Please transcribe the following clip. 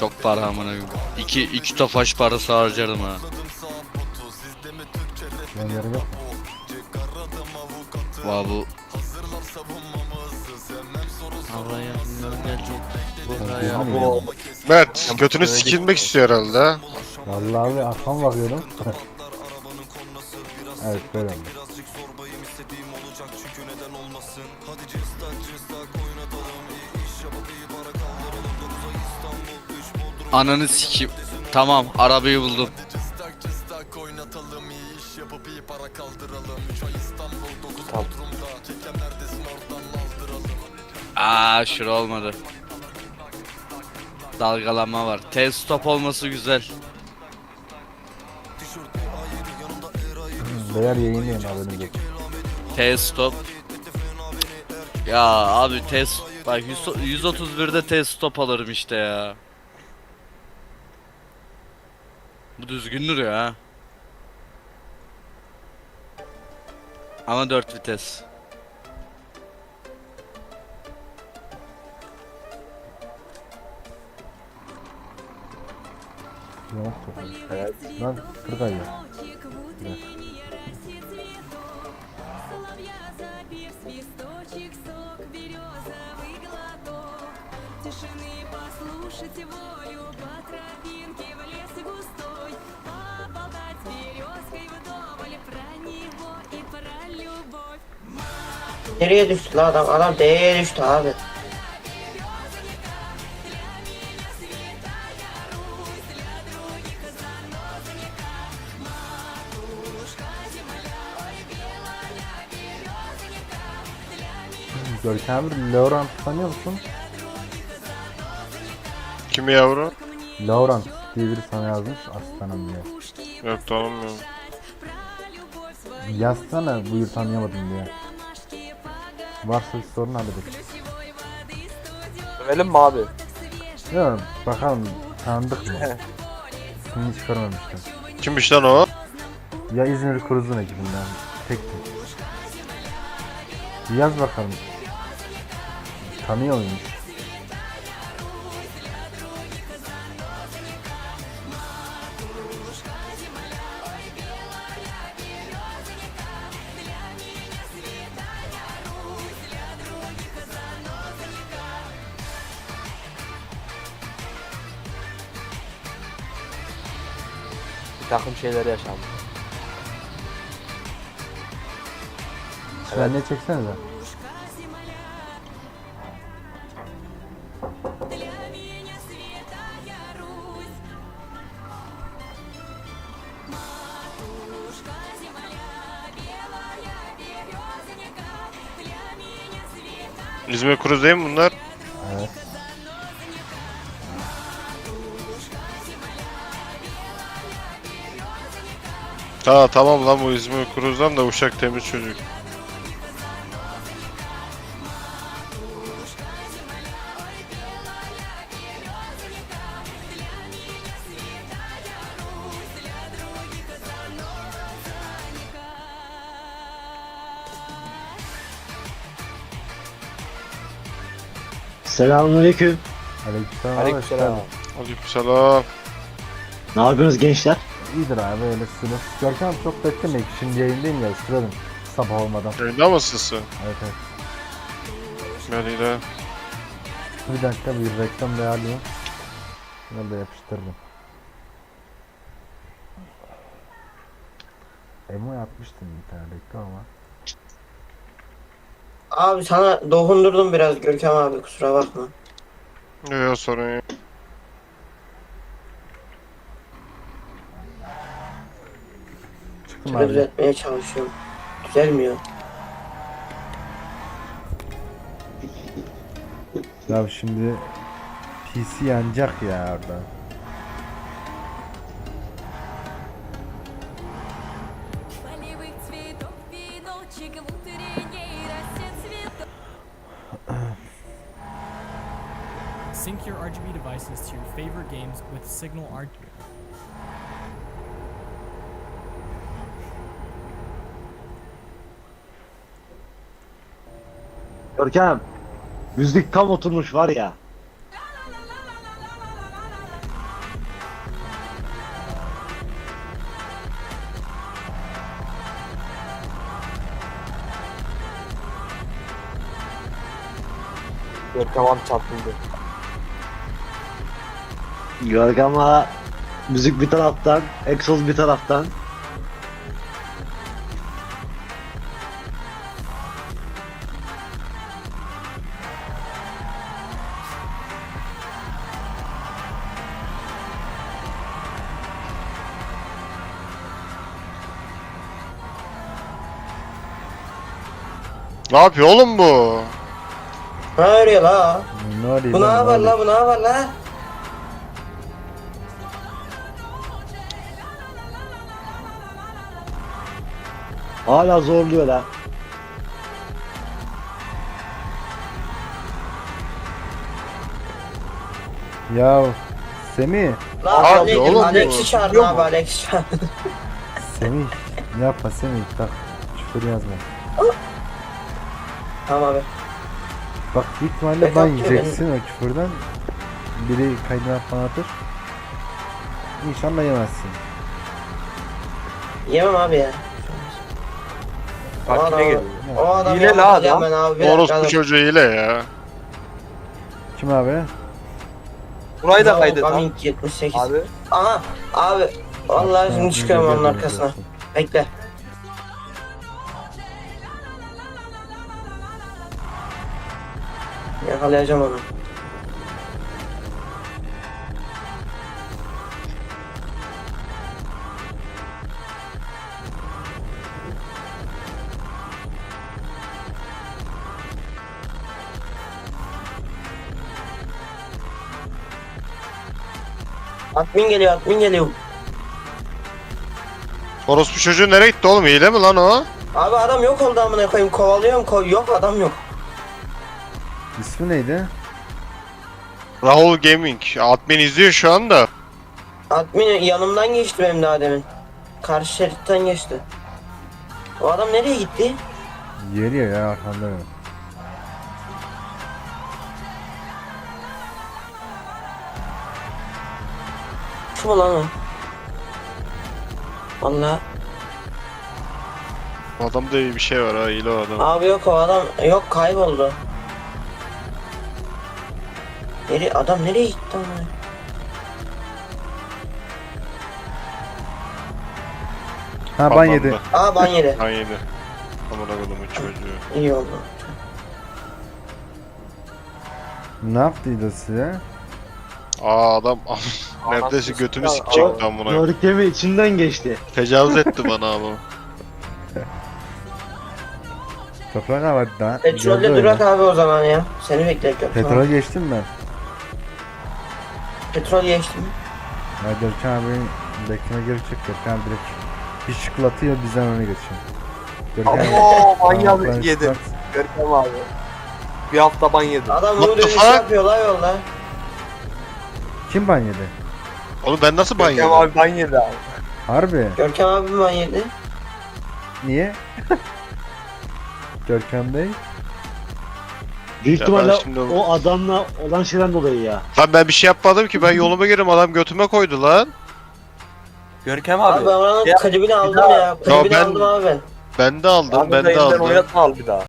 Çok para amına. İki, iki tofaş parası harcarım ha. Ben yarı yok. Vay bu. Havaya gel buraya. Bu. Mert götünü sikilmek istiyor herhalde. Vallahi abi arkama bakıyorum. evet böyle oldu. Ananı sikeyim. Tamam arabayı buldum. Aa şura olmadı. Dalgalanma var. T stop olması güzel. Beyler yayınlayın haberiniz yok. T stop. Ya abi T bak 100 131'de T stop alırım işte ya. Bu düzgündür ya. Ama 4 vites. Yok çok iyi. Evet. Lan kırk ay ya. Evet. Тишины послушать волю по тропинке Nereye düştü la adam? Adam D'ye düştü abi. Görkem abi Laurent tanıyor musun? Kimi yavru? Laurent diye biri sana yazmış aslanım diye. Yok tanımıyorum. Yazsana buyur tanıyamadım diye. Varsa sorun halledelim. Övelim mi abi? Yok bakalım tanıdık mı? İsmini çıkarmamıştım. Kimmiş lan o? Ya İzmir Cruz'un ekibinden. Tek tek. Yaz bakalım. Tanıyor muymuş? bir takım şeyler yaşandı. Evet. Sen ne çeksenize. İzmir Cruise değil mi bunlar? Ta tamam lan bu İzmir Cruz'dan da uşak temiz çocuk. Selamünaleyküm. Aleykümselam. Aleykümselam. Aleykümselam. Ne yapıyorsunuz gençler? İyidir abi öyle sınıf. Görkem çok beklemek. Şimdi yayındayım ya ısıralım. Sabah olmadan. Yayında mısın? Evet evet. Beni de. Bir dakika bir reklam değerliyim. Bunu da yapıştırdım. Emo yapmıştım reklam ama. Abi sana dokundurdum biraz Görkem abi kusura bakma. Yok sorun yok. Bakın abi. düzeltmeye çalışıyorum. Düzelmiyor. Ya şimdi PC yanacak ya orada. Sync your RGB devices to your favorite games with Signal RGB. Görkem. Müzik tam oturmuş var ya. Görkem abi çarpıldı. Görkem ağa müzik bir taraftan, egzoz bir taraftan. Ne yapıyor oğlum bu? Ne arıyor la? Ne oluyor Bu ne lan, oluyor? la bu ne yapar la? Hala zorluyor lan. Ya Semih, La Abi oğlum bu- Alex'i çağırdı Biliyor abi Alex'i çağırdı. Semih. Yapma Semih. Bak küfür yazma. Tamam abi. Bak büyük ihtimalle diyor yiyeceksin o küfürden. Biri kaydına falan atır. İnşallah yemezsin. Yemem abi ya. Bak yine geliyor. o adam Hile la adam. Ben abi. Bir dakika Orospu adam. çocuğu hile ya. Kim abi? Burayı da kaydet lan. Coming 78. Abi. Aha abi. Vallahi şimdi çıkıyorum onun arkasına. Bekle. Yakalayacağım onu. Admin geliyor, admin geliyor. Orospu çocuğu nereye gitti oğlum? Hile mi lan o? Abi adam yok oldu amına koyayım. Kovalıyorum, ko yok adam yok. İsmi neydi? Rahul Gaming. Admin izliyor şu anda. Admin yanımdan geçti benim daha demin. Karşı şeritten geçti. O adam nereye gitti? Geliyor ya arkanda benim. Mu lan o? Valla. Adamda iyi bir şey var ha o adam. Abi yok o adam yok kayboldu. Nereye adam nereye gitti ama? Ha ban yedi. Aa ban yedi. Ban yedi. Amına kodumun çocuğu. İyi oldu. Ne yaptıydı size? Aa adam neredeyse götümü sikecekti amına. Görkem'i içinden geçti. Tecavüz etti bana ama. Toprak var daha. Petrolde durak abi o zaman ya. Seni bekliyorum. Petrol geçtim ben. Petrol geçtim. Ya Görkem abi bekleme gerekecek. Görkem abi direkt bir şıklatıyor bizden öne geçiyor. Görkem. Oo Tamam, ben yedim. Görkem abi. Bir hafta ban yedim. Adam What bunu the dönüş fuck? yapıyor la yolda. Kim ban yedi? Oğlum ben nasıl ban Görkem yedim? abi ban yedi abi. Harbi. Görkem abi mi ban yedi? Niye? Görkem Bey. Büyük Ya ben ihtimalle şimdi- o adamla olan şeyden dolayı ya. Lan ben bir şey yapmadım ki ben yoluma girdim adam götüme koydu lan. Görkem Abi, abi. ben oranın Ya, klibini aldım ya. Klibini ben- aldım abi ben. Ben de aldım Abi ben de elinden aldım. oynatma al bir daha.